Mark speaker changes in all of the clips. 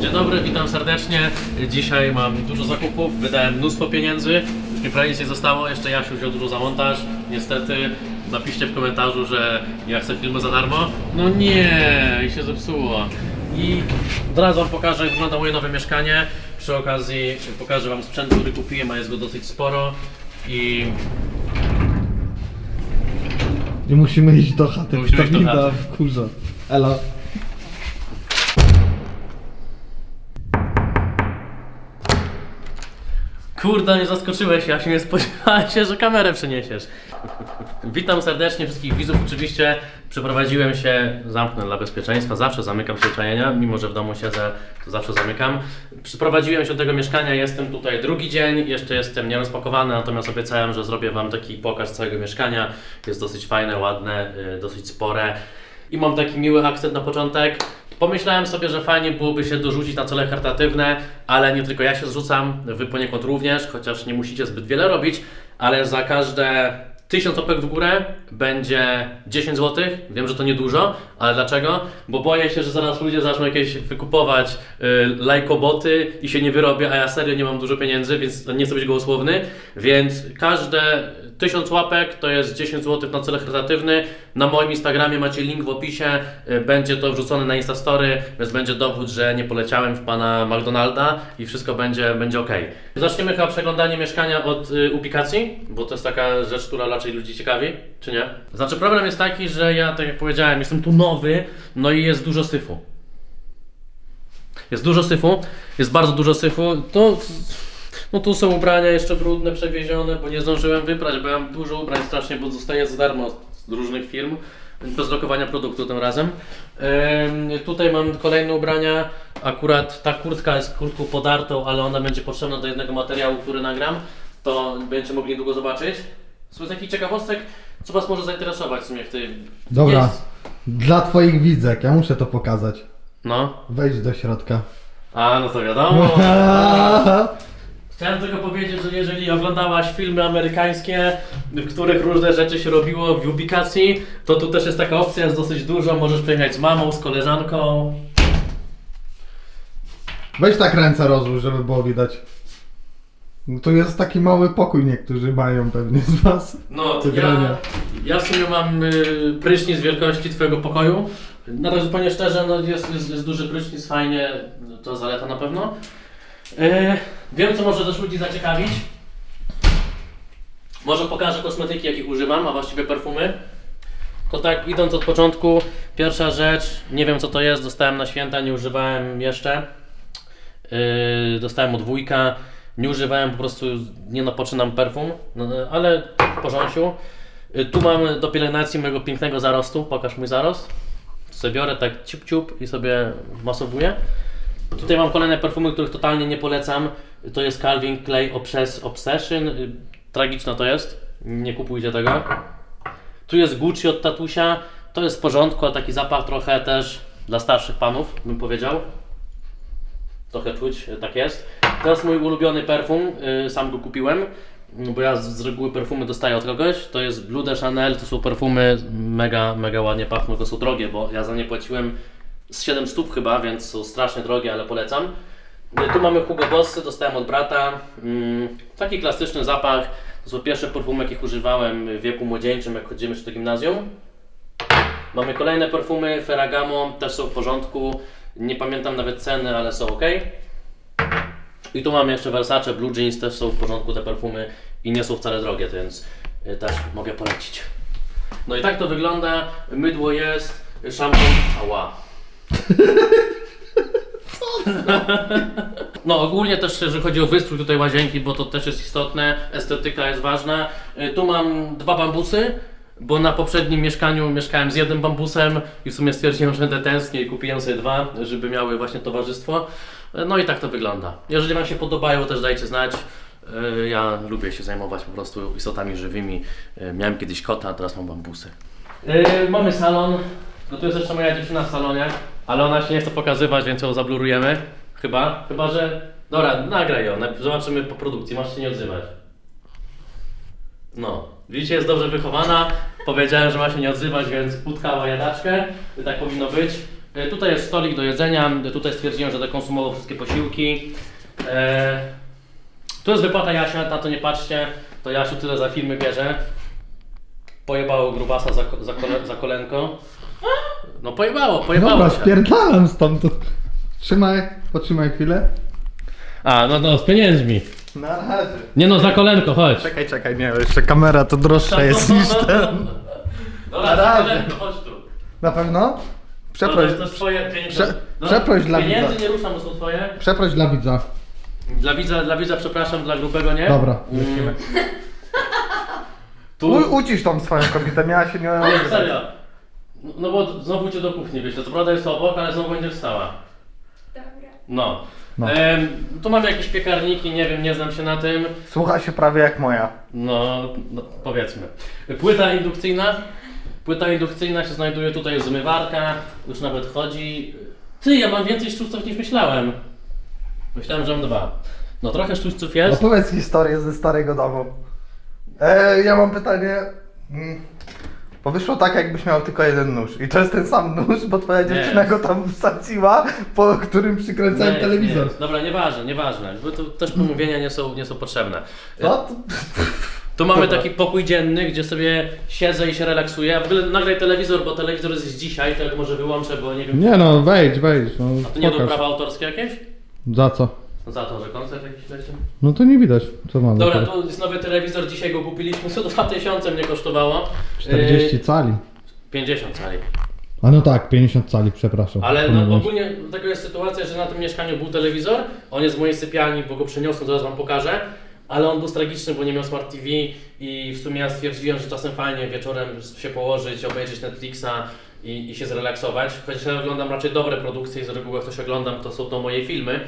Speaker 1: Dzień dobry, witam serdecznie. Dzisiaj mam dużo zakupów, wydałem mnóstwo pieniędzy. Już mi prawie nic nie zostało, jeszcze Jasiu wziął dużo za montaż. Niestety napiszcie w komentarzu, że ja chcę filmy za darmo. No nie, i się zepsuło. I od razu wam pokażę, jak wygląda moje nowe mieszkanie. Przy okazji pokażę wam sprzęt, który kupiłem, a jest go dosyć sporo. I
Speaker 2: Nie musimy iść do chaty,
Speaker 1: Musimy iść do
Speaker 2: witamina
Speaker 1: chaty.
Speaker 2: w kurze. Elo.
Speaker 1: Kurde, nie zaskoczyłeś, ja się nie spodziewałem że kamerę przeniesiesz. Witam serdecznie wszystkich widzów. Oczywiście przeprowadziłem się, zamknę dla bezpieczeństwa, zawsze zamykam się czajenia, mimo że w domu siedzę, to zawsze zamykam. Przeprowadziłem się do tego mieszkania, jestem tutaj drugi dzień, jeszcze jestem nierozpakowany, natomiast obiecałem, że zrobię Wam taki pokaz całego mieszkania. Jest dosyć fajne, ładne, y, dosyć spore. I mam taki miły akcent na początek. Pomyślałem sobie, że fajnie byłoby się dorzucić na cele charytatywne, ale nie tylko ja się zrzucam, wy poniekąd również, chociaż nie musicie zbyt wiele robić, ale za każde 1000 łapek w górę będzie 10 zł. Wiem, że to niedużo, ale dlaczego? Bo boję się, że zaraz ludzie zaczną jakieś wykupować y, lajkoboty i się nie wyrobię, a ja serio nie mam dużo pieniędzy, więc nie chcę być gołosłowny, więc każde 1000 łapek to jest 10 zł na cel charytatywny. Na moim Instagramie macie link w opisie. y, Będzie to wrzucone na Instastory, więc będzie dowód, że nie poleciałem w pana McDonalda i wszystko będzie, będzie ok. Zaczniemy chyba przeglądanie mieszkania od y, ubikacji, bo to jest taka rzecz, która raczej ludzi ciekawi, czy nie? Znaczy problem jest taki, że ja, tak jak powiedziałem, jestem tu nowy, no i jest dużo syfu. Jest dużo syfu, jest bardzo dużo syfu. To, no tu są ubrania jeszcze brudne, przewiezione, bo nie zdążyłem wyprać, bo ja mam dużo ubrań strasznie, bo zostaje za darmo z różnych firm. Bez lokowania produktu tym razem. Ym, tutaj mam kolejne ubrania. Akurat ta kurtka jest kurtką podartą, ale ona będzie potrzebna do jednego materiału, który nagram. To będziecie mogli niedługo zobaczyć. Z takich ciekawostek, co Was może zainteresować w sumie w tym.
Speaker 2: Dobra.
Speaker 1: Jest.
Speaker 2: Dla twoich widzek, ja muszę to pokazać.
Speaker 1: No.
Speaker 2: Wejdź do środka.
Speaker 1: A, no to wiadomo. Chciałem tylko powiedzieć, że jeżeli oglądałaś filmy amerykańskie, w których różne rzeczy się robiło w ubikacji, to tu też jest taka opcja, jest dosyć dużo. Możesz przyjechać z mamą, z koleżanką.
Speaker 2: Weź tak ręce rozłóż, żeby było widać. No to jest taki mały pokój niektórzy mają pewnie z was.
Speaker 1: No,
Speaker 2: Ty
Speaker 1: ja,
Speaker 2: grania.
Speaker 1: ja w sumie mam y, prysznic wielkości Twojego pokoju. Tak zupełnie szczerze, no jest, jest, jest duży prysznic, fajnie, to zaleta na pewno. Y, wiem, co może też ludzi zaciekawić. Może pokażę kosmetyki, jakich używam, a właściwie perfumy. To tak, idąc od początku, pierwsza rzecz, nie wiem co to jest, dostałem na święta, nie używałem jeszcze. Yy, dostałem od wujka, nie używałem po prostu, nie napoczynam perfum, no, ale w porządku. Yy, tu mam do pielęgnacji mojego pięknego zarostu, pokaż mój zarost. Sobie biorę tak ciup ciup i sobie masowuję. Tutaj mam kolejne perfumy, których totalnie nie polecam. To jest Calvin Clay Obsess Obsession. Tragiczne to jest, nie kupujcie tego. Tu jest Gucci od tatusia. To jest w porządku, a taki zapach trochę też dla starszych panów, bym powiedział. Trochę czuć, y, tak jest. To jest mój ulubiony perfum, y, sam go kupiłem, y, bo ja z, reguły perfumy dostaję od kogoś. To jest Blue de Chanel, to są perfumy mega, mega ładnie pachną, tylko są drogie, bo ja za nie płaciłem z 7 stóp chyba, więc są strasznie drogie, ale polecam. Y, Tu mamy Hugo Bossy, dostałem od brata. Mm, Taki klasyczny zapach. To są pierwsze perfumy, jakich używałem w wieku młodzieńczym, jak chodzimy jeszcze do gimnazjum. Mamy kolejne perfumy Ferragamo, też są w porządku. Nie pamiętam nawet ceny, ale są ok. I tu mamy jeszcze Versace Blue Jeans, też są w porządku te perfumy i nie są wcale drogie, więc y, też mogę polecić. No i tak to wygląda. Mydło jest, szampon. Ała. No ogólnie też jeżeli chodzi o wystrój tutaj łazienki, bo to też jest istotne, estetyka jest ważna. Y, Tu mam dwa bambusy, bo na poprzednim mieszkaniu mieszkałem z jednym bambusem i w sumie stwierdziłem, że będę tęsknię i kupiłem sobie dwa, żeby miały właśnie towarzystwo. Y, No i tak to wygląda. Jeżeli Wam się podobają, też dajcie znać. Y, Ja lubię się zajmować po prostu istotami żywymi. Miałem kiedyś kota, a teraz mam bambusy. Mamy salon. No tu jest jeszcze moja dziewczyna w salonie, ale ona się nie chce pokazywać, więc ją zablurujemy. Chyba, chyba że. Dobra, nagraj ją, zobaczymy po produkcji, masz się nie odzywać. No, widzicie, jest dobrze wychowana. Powiedziałem, że ma się nie odzywać, więc utkała jadaczkę. Tak powinno być. E, Tutaj jest stolik do jedzenia, e, tutaj stwierdziłem, że dekonsumował wszystkie posiłki. E, tu jest wypłata Jasia, na to nie patrzcie, to Jasiu tyle za filmy bierze. Pojebało grubasa za, za, kole, za kolenko. No pojebało, pojebało
Speaker 2: Dobra,
Speaker 1: się.
Speaker 2: spierdalam stąd. Trzymaj, potrzymaj chwilę.
Speaker 1: A, no no, z pieniędzmi.
Speaker 2: Na razie.
Speaker 1: Nie no, za kolenko, chodź.
Speaker 2: Czekaj, czekaj, nie, jeszcze kamera to droższa jest niż ten.
Speaker 1: Dobra,
Speaker 2: Na
Speaker 1: za
Speaker 2: razie.
Speaker 1: kolenko, chodź tu.
Speaker 2: Na pewno?
Speaker 1: No,
Speaker 2: Przeproś,
Speaker 1: to, to jest twoje pieniądze.
Speaker 2: Prze- przeproś dla
Speaker 1: Pieniędzy
Speaker 2: widza.
Speaker 1: nie ruszam, bo są twoje.
Speaker 2: przeproś dla widza.
Speaker 1: Dla widza, dla widza przepraszam, dla grubego nie.
Speaker 2: Dobra,
Speaker 1: Mm, tu...
Speaker 2: U, ucisz tą swoją kobietę, miała się nie
Speaker 1: Nie, serio. No- No bo znowu cię do kuchni wyślę. To prawda jest obok, ale znowu będzie wstała.
Speaker 3: Dobra.
Speaker 1: No.
Speaker 2: No.
Speaker 1: Em, tu mam jakieś piekarniki, nie wiem, nie znam się na tym.
Speaker 2: Słucha się prawie jak moja.
Speaker 1: No, no powiedzmy. Płyta indukcyjna. Płyta indukcyjna się znajduje tutaj, zmywarka, już nawet chodzi. Ty, ja mam więcej sztućców niż myślałem. Myślałem, że mam dwa. No trochę sztućców jest.
Speaker 2: Opowiedz historię ze starego domu. E, ja mam pytanie. Mm, Bo wyszło tak, jakbyś miał tylko jeden nóż. I to jest ten sam nóż, bo twoja dziewczyna go tam wsadziła, po którym przykręcałem
Speaker 1: Nie,
Speaker 2: telewizor.
Speaker 1: nie. Dobra, nieważne, nieważne. Bo to też pomówienia nie są, nie są potrzebne.
Speaker 2: Co?
Speaker 1: Tu mamy
Speaker 2: Dobra.
Speaker 1: taki pokój dzienny, gdzie sobie siedzę i się relaksuję. W ogóle nagraj telewizor, bo telewizor jest z dzisiaj, to może wyłączę, bo nie wiem.
Speaker 2: Nie no, wejdź, wejdź. No,
Speaker 1: A to nie do
Speaker 2: pokaż.
Speaker 1: prawa autorskie jakieś?
Speaker 2: Za co?
Speaker 1: Za to, że koncert jakiś leci?
Speaker 2: No to nie widać. Co ma za
Speaker 1: Dobra,
Speaker 2: to?
Speaker 1: tu jest nowy telewizor, dzisiaj go kupiliśmy, co 2000 mnie kosztowało.
Speaker 2: 40
Speaker 1: Yy,
Speaker 2: cali.
Speaker 1: 50 cali.
Speaker 2: A no tak, 50 cali, przepraszam.
Speaker 1: Ale no,
Speaker 2: Pomyliłem się.
Speaker 1: ogólnie taka jest sytuacja, że na tym mieszkaniu był telewizor, on jest w mojej sypialni, bo go przeniosłem, zaraz wam pokażę. Ale on był tragiczny, bo nie miał Smart TV i w sumie ja stwierdziłem, że czasem fajnie wieczorem się położyć, obejrzeć Netflixa i, i się zrelaksować. Chociaż ja oglądam raczej dobre produkcje i z reguły jak coś oglądam, to są to moje filmy.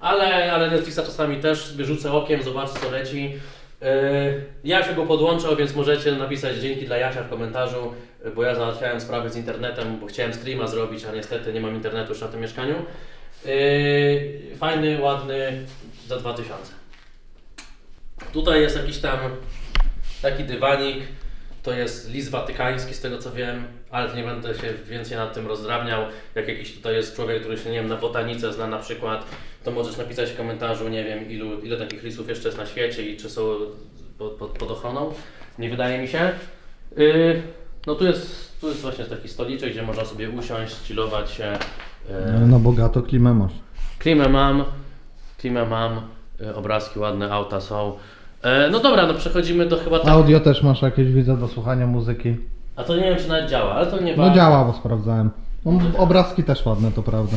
Speaker 1: Ale, ale Netflixa czasami też sobie rzucę okiem, zobaczę co leci. Yy, Ja się go podłączał, więc możecie napisać dzięki dla Jasia w komentarzu, yy, bo ja załatwiałem sprawy z internetem, bo chciałem streama zrobić, a niestety nie mam internetu już na tym mieszkaniu. Yy, Fajny, ładny, za 2000. Tutaj jest jakiś tam taki dywanik, to jest list watykański z tego co wiem, ale nie będę się więcej nad tym rozdrabniał. Jak jakiś tutaj jest człowiek, który się nie wiem, na botanice zna na przykład, to możesz napisać w komentarzu, nie wiem ilu, ile takich listów jeszcze jest na świecie i czy są pod, pod, pod ochroną. Nie wydaje mi się. Yy, no tu jest, tu jest właśnie taki stoliczek, gdzie można sobie usiąść, chillować się. Yy,
Speaker 2: No bogato klimę masz.
Speaker 1: Klimę mam, klimę mam, y, obrazki ładne, auta są. E, no dobra, no przechodzimy do chyba tak.
Speaker 2: Audio też masz jakieś, widzę, do słuchania muzyki.
Speaker 1: A to nie wiem czy nawet działa, ale to nie
Speaker 2: No
Speaker 1: ważne.
Speaker 2: działa, bo sprawdzałem. No, obrazki też ładne, to prawda.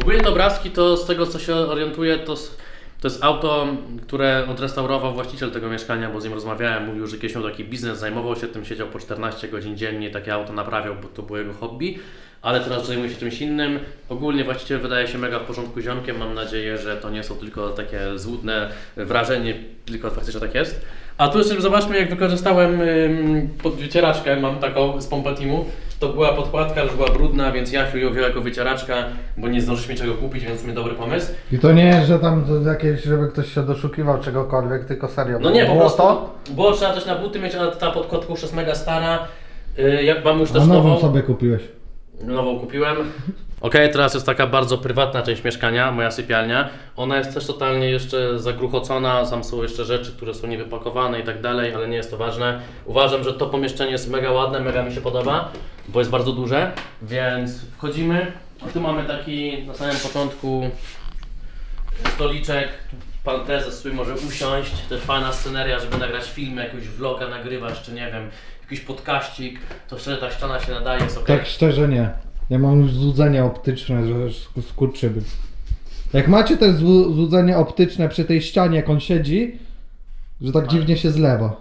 Speaker 1: Ogólnie te obrazki to z tego co się orientuję, to, s- to jest auto, które odrestaurował właściciel tego mieszkania, bo z nim rozmawiałem, mówił, że kiedyś miał taki biznes, zajmował się tym, siedział po 14 godzin dziennie, takie auto naprawiał, bo to było jego hobby, ale teraz zajmuje się czymś innym. Ogólnie właściciel wydaje się mega w porządku ziomkiem, mam nadzieję, że to nie są tylko takie złudne wrażenie, tylko faktycznie tak jest. A tu jeszcze zobaczmy, jak wykorzystałem ym, pod wycieraczkę, mam taką z Pompetimu. To była podkładka, już była brudna, więc Jasiu ją wziął jako wycieraczka, bo nie zdążyliśmy czego kupić, więc mi dobry pomysł.
Speaker 2: I to nie jest, że tam to jakieś, żeby ktoś się doszukiwał czegokolwiek, tylko serio.
Speaker 1: No nie, po
Speaker 2: było
Speaker 1: prostu,
Speaker 2: to,
Speaker 1: było trzeba też na buty mieć, ale ta podkładka już jest mega stara. Yy, jak mam już
Speaker 2: a
Speaker 1: też
Speaker 2: nową
Speaker 1: nową,
Speaker 2: sobie kupiłeś.
Speaker 1: nową kupiłem. Okej, teraz jest taka bardzo prywatna część mieszkania, moja sypialnia. Ona jest też totalnie jeszcze zagruchocona, tam są jeszcze rzeczy, które są niewypakowane i tak dalej, ale nie jest to ważne. Uważam, że to pomieszczenie jest mega ładne, mega mi się podoba, bo jest bardzo duże, więc wchodzimy. Tu mamy taki na samym początku stoliczek, pan prezes sobie może usiąść, też fajna sceneria, żeby nagrać film, jakiegoś vloga nagrywasz, czy nie wiem, jakiś podkaścik, to szczerze ta ściana się nadaje, jest okej.
Speaker 2: Tak szczerze nie. Ja mam już złudzenia optyczne, że sk- skurczyby. Jak macie te złu- złudzenie optyczne przy tej ścianie, jak on siedzi, że tak dziwnie się zlewa.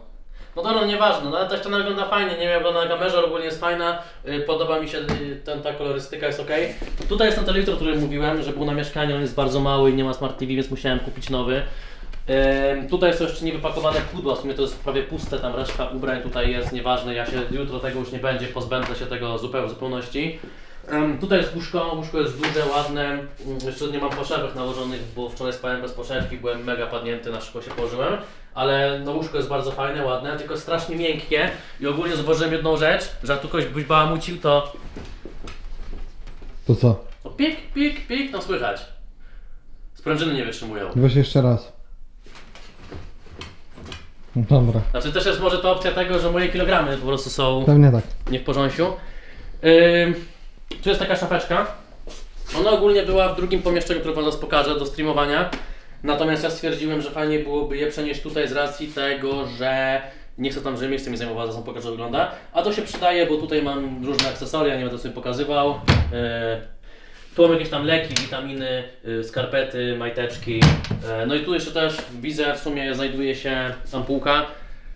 Speaker 1: No dobra, nieważne, no ale ta ściana wygląda fajnie, nie wiem, wygląda na kamerze, ogólnie jest fajna, y, podoba mi się y, ten, ta kolorystyka, jest ok. Tutaj jest ten telewizor, o którym mówiłem, że był na mieszkaniu, on jest bardzo mały i nie ma Smart TV, więc musiałem kupić nowy. Ym, tutaj są jeszcze niewypakowane pudła, w sumie to jest prawie puste, tam reszta ubrań tutaj jest, nieważne, ja się jutro tego już nie będzie, pozbędę się tego zupełnie w zupełności. Ym, tutaj jest łóżko, łóżko jest duże, ładne, Ym, jeszcze nie mam poszewek nałożonych, bo wczoraj spałem bez poszewki, byłem mega padnięty, na szybko się położyłem. Ale no łóżko jest bardzo fajne, ładne, tylko strasznie miękkie i ogólnie zauważyłem jedną rzecz, że jak tu ktoś byś bałamucił,
Speaker 2: to
Speaker 3: To co?
Speaker 1: No pik, pik, pik, no słychać. Sprężyny nie wytrzymują.
Speaker 3: Weź jeszcze raz. No Dobra,
Speaker 1: Znaczy też jest może to opcja tego, że moje kilogramy po prostu są
Speaker 3: pewnie tak.
Speaker 1: nie w porządku. Yy, tu jest taka szafeczka. Ona ogólnie była w drugim pomieszczeniu, które Wam zaraz pokażę do streamowania. Natomiast ja stwierdziłem, że fajnie byłoby je przenieść tutaj z racji tego, że nie chcę tam, żeby miejsce mi zajmowało, zaraz pokażę, jak wygląda. A to się przydaje, bo tutaj mam różne akcesoria, nie będę sobie pokazywał. Yy, tu mam jakieś tam leki, witaminy, yy, skarpety, majteczki. Yy, no i tu jeszcze też widzę, w sumie znajduje się ampułka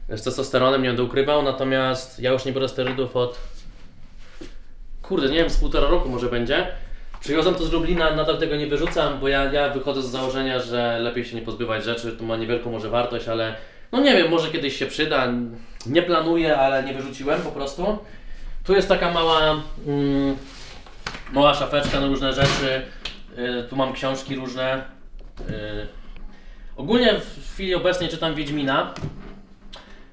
Speaker 1: z testosteronem, nie będę ukrywał, natomiast ja już nie biorę sterydów od kurde, nie wiem, z półtora roku może będzie. Przywiozłem to z Lublina, nadal tego nie wyrzucam, bo ja, ja wychodzę z założenia, że lepiej się nie pozbywać rzeczy, to ma niewielką może wartość, ale no nie wiem, może kiedyś się przyda. Nie planuję, ale nie wyrzuciłem po prostu. Tu jest taka mała, mm, mała szafeczka na różne rzeczy. Y, tu mam książki różne. Y, ogólnie w chwili obecnej czytam Wiedźmina.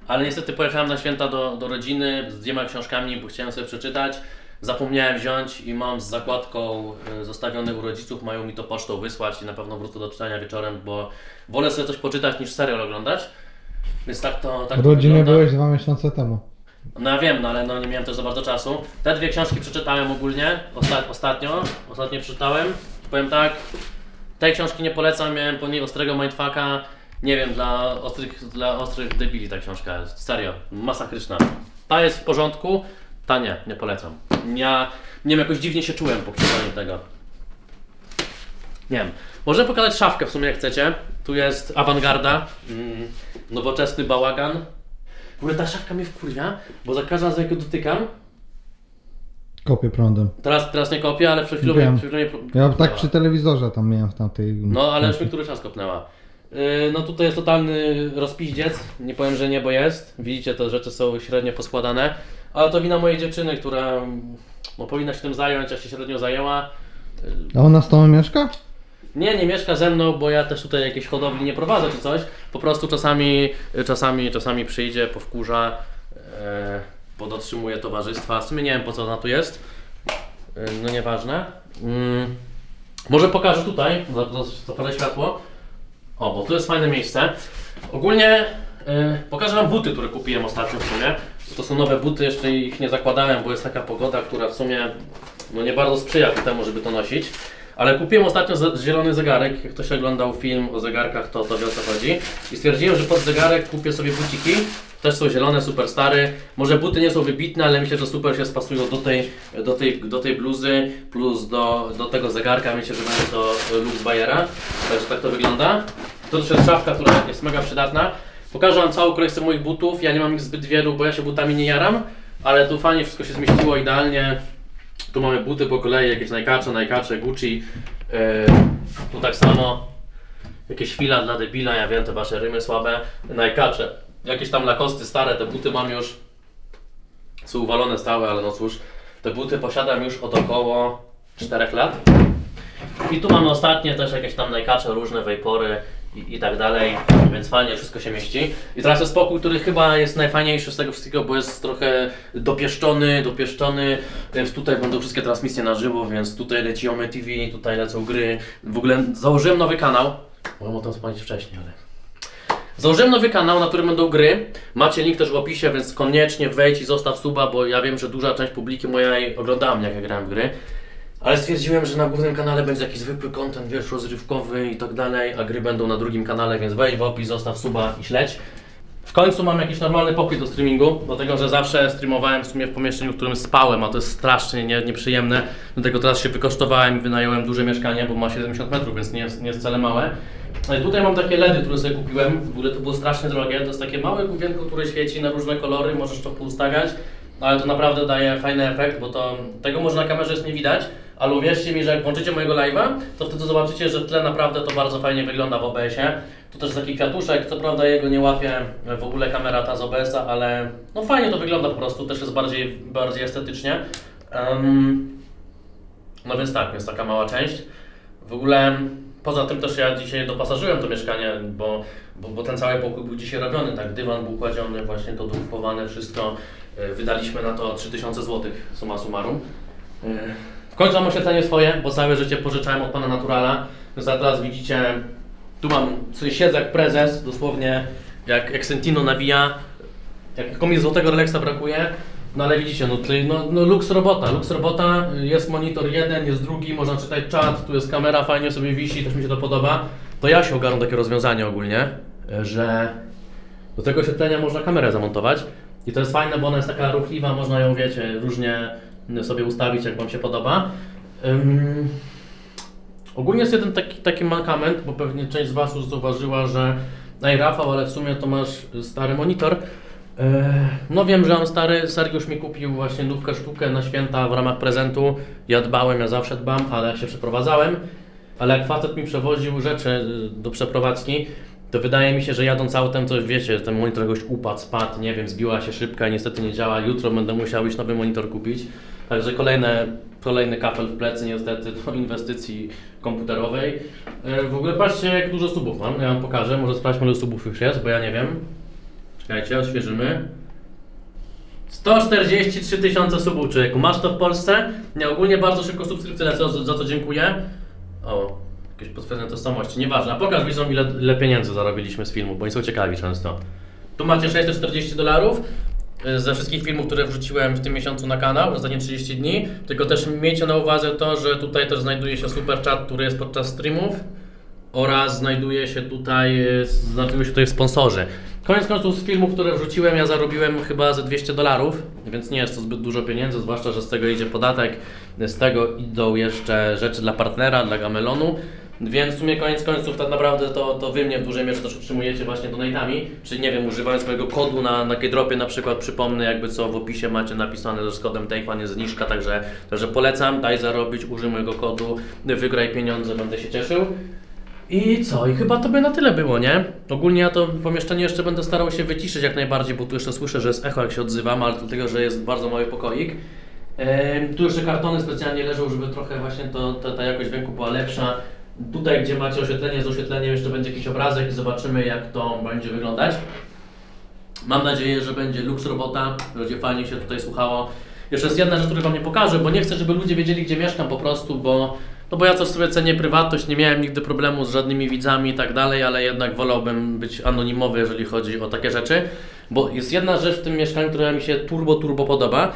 Speaker 1: Ale niestety pojechałem na święta do, do rodziny z dwiema książkami, bo chciałem sobie przeczytać. Zapomniałem wziąć i mam z zakładką y, zostawiony u rodziców, mają mi to pocztą wysłać i na pewno wrócę do czytania wieczorem, bo wolę sobie coś poczytać niż serial oglądać. Więc tak to tak to
Speaker 3: Rodziny
Speaker 1: wygląda.
Speaker 3: byłeś dwa miesiące temu.
Speaker 1: No ja wiem, no ale no nie miałem też za bardzo czasu. Te dwie książki przeczytałem ogólnie, osta ostatnio, ostatnio przeczytałem. Powiem tak, tej książki nie polecam, miałem po niej ostrego mindfucka. Nie wiem, dla ostrych, dla ostrych debili ta książka jest, serio, masakryczna. Ta jest w porządku, ta nie, nie polecam. Ja, nie wiem, jakoś dziwnie się czułem po przeczytaniu tego. Nie wiem, może pokazać szafkę w sumie jak chcecie. Tu jest awangarda, mm, nowoczesny bałagan. W ogóle ta szafka mnie wkurwia, bo za każdym razem jak ją dotykam,
Speaker 3: Kopię prądem.
Speaker 1: teraz, teraz nie kopię, ale przed chwilą,
Speaker 3: Wiem.
Speaker 1: przed chwilą mnie
Speaker 3: Ja tak przy telewizorze tam miałem w tamtej...
Speaker 1: No, ale już mi który czas kopnęła. Yy, no tutaj jest totalny rozpiździec, nie powiem, że nie, bo jest. Widzicie, te rzeczy są średnio poskładane, ale to wina mojej dziewczyny, która no, powinna się tym zająć, a się średnio zajęła.
Speaker 3: A ona z tobą mieszka?
Speaker 1: Nie, nie mieszka ze mną, bo ja też tutaj jakieś hodowli nie prowadzę czy coś. Po prostu czasami, czasami, czasami przyjdzie, powkurza, e, podotrzymuje towarzystwa. W sumie nie wiem po co ona tu jest. E, no nieważne. Mm. Może pokażę tutaj, za- za- zapalę światło. O, bo tu jest fajne miejsce. Ogólnie e, pokażę Wam buty, które kupiłem ostatnio w sumie. To są nowe buty, jeszcze ich nie zakładałem, bo jest taka pogoda, która w sumie no nie bardzo sprzyja temu, żeby to nosić. Ale kupiłem ostatnio zielony zegarek. Jak ktoś oglądał film o zegarkach, to, to wie o co chodzi. I stwierdziłem, że pod zegarek kupię sobie buciki. Też są zielone, super stary. Może buty nie są wybitne, ale myślę, że super się spasują do tej, do tej, do tej bluzy, plus do, do tego zegarka. Myślę, że będzie to Lux Bayera. Także tak to wygląda. To też jest szafka, która jest mega przydatna. Pokażę Wam całą kolekcję moich butów. Ja nie mam ich zbyt wielu, bo ja się butami nie jaram. Ale tu fajnie wszystko się zmieściło idealnie. Tu mamy buty po kolei, jakieś najkacze, najkacze, Gucci. Yy, tu tak samo jakieś chwila dla debila, ja wiem, te wasze rymy słabe. Najkacze, jakieś tam lakosty stare, te buty mam już. Są uwalone stałe, ale no cóż. Te buty posiadam już od około 4 lat. I tu mamy ostatnie też jakieś tam najkacze, różne vapory i, tak dalej, więc fajnie wszystko się mieści. I teraz jest spokój, który chyba jest najfajniejszy z tego wszystkiego, bo jest trochę dopieszczony, dopieszczony. Więc tutaj będą wszystkie transmisje na żywo, więc tutaj leci Ome TV, tutaj lecą gry. W ogóle założyłem nowy kanał. Mogłem o tym wspomnieć wcześniej, ale Założyłem nowy kanał, na którym będą gry. Macie link też w opisie, więc koniecznie wejdź i zostaw suba, bo ja wiem, że duża część publiki mojej oglądała mnie, jak ja grałem w gry. Ale stwierdziłem, że na głównym kanale będzie jakiś zwykły content, wiesz, rozrywkowy i tak dalej, a gry będą na drugim kanale, więc wejdź w opis, zostaw suba i śledź. W końcu mam jakiś normalny pokój do streamingu, dlatego że zawsze streamowałem w sumie w pomieszczeniu, w którym spałem, a to jest strasznie nie, nieprzyjemne. Dlatego teraz się wykosztowałem i wynająłem duże mieszkanie, bo ma 70 metrów, więc nie jest, nie jest wcale małe. I tutaj mam takie LEDy, które sobie kupiłem. W ogóle to było strasznie drogie. To jest takie małe główienko, które świeci na różne kolory, możesz to poustawiać. Ale to naprawdę daje fajny efekt, bo to tego może na kamerze jest nie widać, ale uwierzcie mi, że jak włączycie mojego live'a, to wtedy zobaczycie, że w tle naprawdę to bardzo fajnie wygląda w OBS-ie. Tu też taki kwiatuszek, co prawda jego nie łapie w ogóle kamera ta z OBS-a, ale no fajnie to wygląda po prostu, też jest bardziej, bardziej estetycznie. Em, no więc tak, jest taka mała część. W ogóle poza tym też ja dzisiaj dopasażyłem to mieszkanie, bo, bo, bo ten cały pokój był dzisiaj robiony, tak, dywan był kładziony, właśnie to dokupowane wszystko. E, Wydaliśmy na to 3000 zł summa summarum. W końcu mam oświetlenie swoje, bo całe życie pożyczałem od pana Naturala. Więc teraz widzicie, tu mam, sobie siedzę jak prezes, dosłownie jak, jak Sentino nawija, jak komuś złotego Rolexa brakuje. No ale widzicie, no, tutaj, no, no lux robota, lux robota, jest monitor jeden, jest drugi, można czytać czat, tu jest kamera, fajnie sobie wisi, też mi się to podoba. To ja się ogarnę takie rozwiązanie ogólnie, że do tego oświetlenia można kamerę zamontować i to jest fajne, bo ona jest taka ruchliwa, można ją, wiecie, różnie sobie ustawić, jak Wam się podoba. Ym, Ogólnie jest jeden taki, taki mankament, bo pewnie część z Was już zauważyła, że Ej Rafał, ale w sumie to masz stary monitor. E, No wiem, że mam stary, Sergiusz mi kupił właśnie nówkę sztukę na święta w ramach prezentu. Ja dbałem, ja zawsze dbam, ale jak się przeprowadzałem, ale jak facet mi przewoził rzeczy y, do przeprowadzki, to wydaje mi się, że jadąc autem, to wiecie, ten monitor jakoś upadł, spadł, nie wiem, zbiła się szybka niestety nie działa. Jutro będę musiał iść nowy monitor kupić. Także kolejne, kolejny kafel w plecy niestety do inwestycji komputerowej. E, W ogóle patrzcie jak dużo subów mam, ja wam pokażę, może sprawdźmy ile subów już jest, bo ja nie wiem. Czekajcie, odświeżymy. 143 tysiące subów, człowieku. Masz to w Polsce? Nie, ogólnie bardzo szybko subskrypcje lecą, za, za to dziękuję. O, jakieś potwierdzenie tożsamości, nieważne. A pokaż widzom ile, ile pieniędzy zarobiliśmy z filmu, bo oni są ciekawi często. Tu macie 640 dolarów ze wszystkich filmów, które wrzuciłem w tym miesiącu na kanał, w ostatnie 30 dni. Tylko też miejcie na uwadze to, że tutaj też znajduje się super chat, który jest podczas streamów oraz znajduje się tutaj, y, znajdują się tutaj sponsorzy. Koniec końców z filmów, które wrzuciłem, ja zarobiłem chyba ze 200 dolarów, więc nie jest to zbyt dużo pieniędzy, zwłaszcza, że z tego idzie podatek, z tego idą jeszcze rzeczy dla partnera, dla Gamelonu, więc w sumie koniec końców tak naprawdę to, to wy mnie w dużej mierze też utrzymujecie właśnie donate'ami, czyli nie wiem, używając mojego kodu na, na Keydropie na przykład, przypomnę jakby co w opisie macie napisane, że z kodem TAPAN jest zniżka, także, także polecam, daj zarobić, użyj mojego kodu, wygraj pieniądze, będę się cieszył. I co? I chyba to by na tyle było, nie? Ogólnie ja to pomieszczenie jeszcze będę starał się wyciszyć jak najbardziej, bo tu jeszcze słyszę, że jest echo jak się odzywam, ale dlatego, że jest bardzo mały pokoik. Ehm, tu jeszcze kartony specjalnie leżą, żeby trochę właśnie to, to, ta jakość dźwięku była lepsza. Tutaj, gdzie macie oświetlenie z oświetleniem, jeszcze będzie jakiś obrazek i zobaczymy jak to będzie wyglądać. Mam nadzieję, że będzie luks robota, że będzie fajnie się tutaj słuchało. Jeszcze jest jedna rzecz, którą Wam nie pokażę, bo nie chcę, żeby ludzie wiedzieli, gdzie mieszkam po prostu, bo, no bo ja też sobie cenię prywatność, nie miałem nigdy problemu z żadnymi widzami i tak dalej, ale jednak wolałbym być anonimowy, jeżeli chodzi o takie rzeczy. Bo jest jedna rzecz w tym mieszkaniu, która mi się turbo, turbo podoba.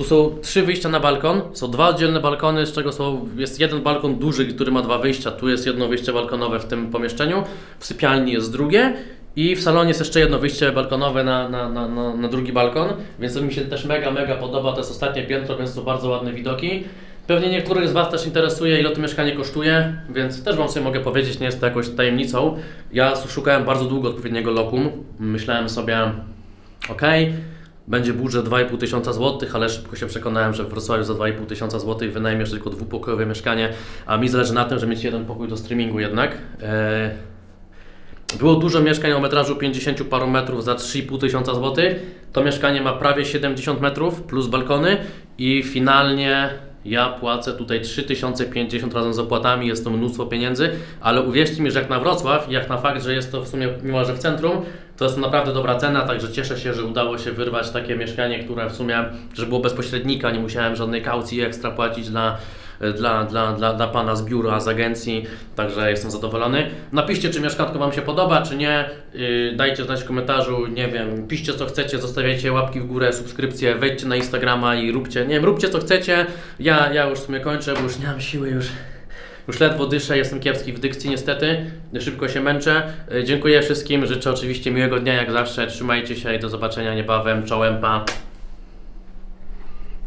Speaker 1: Tu są trzy wyjścia na balkon, są dwa oddzielne balkony, z czego są, jest jeden balkon duży, który ma dwa wyjścia. Tu jest jedno wyjście balkonowe w tym pomieszczeniu, w sypialni jest drugie i w salonie jest jeszcze jedno wyjście balkonowe na, na, na, na, na drugi balkon, więc to mi się też mega, mega podoba. To jest ostatnie piętro, więc to bardzo ładne widoki. Pewnie niektórych z Was też interesuje, ile to mieszkanie kosztuje, więc też Wam sobie mogę powiedzieć, nie jest to jakąś tajemnicą. Ja szukałem bardzo długo odpowiedniego lokum. Myślałem sobie, ok, będzie budżet 2,5 tysiąca złotych, ale szybko się przekonałem, że w Wrocławiu za 2,5 tysiąca złotych wynajmiesz tylko dwupokojowe mieszkanie, a mi zależy na tym, żeby mieć jeden pokój do streamingu jednak. Eee, było dużo mieszkań o metrażu 50 paru metrów za 3,5 tysiąca złotych. To mieszkanie ma prawie 70 metrów plus balkony i finalnie ja płacę tutaj 3050 razem z opłatami, jest to mnóstwo pieniędzy, ale uwierzcie mi, że jak na Wrocław, jak na fakt, że jest to w sumie, mimo że w centrum, to jest naprawdę dobra cena, także cieszę się, że udało się wyrwać takie mieszkanie, które w sumie, że było bez pośrednika, nie musiałem żadnej kaucji ekstra płacić dla dla, dla, dla, dla Pana z biura, z agencji, także jestem zadowolony. Napiszcie, czy mieszkanko Wam się podoba, czy nie. Yy, dajcie znać w komentarzu, nie wiem, piszcie co chcecie, zostawiajcie łapki w górę, subskrypcje, wejdźcie na Instagrama i róbcie, nie wiem, róbcie co chcecie. Ja, ja już w sumie kończę, bo już nie mam siły już. Już ledwo dyszę, jestem kiepski w dykcji niestety, szybko się męczę. Dziękuję wszystkim, życzę oczywiście miłego dnia jak zawsze, trzymajcie się i do zobaczenia niebawem, czołem, pa.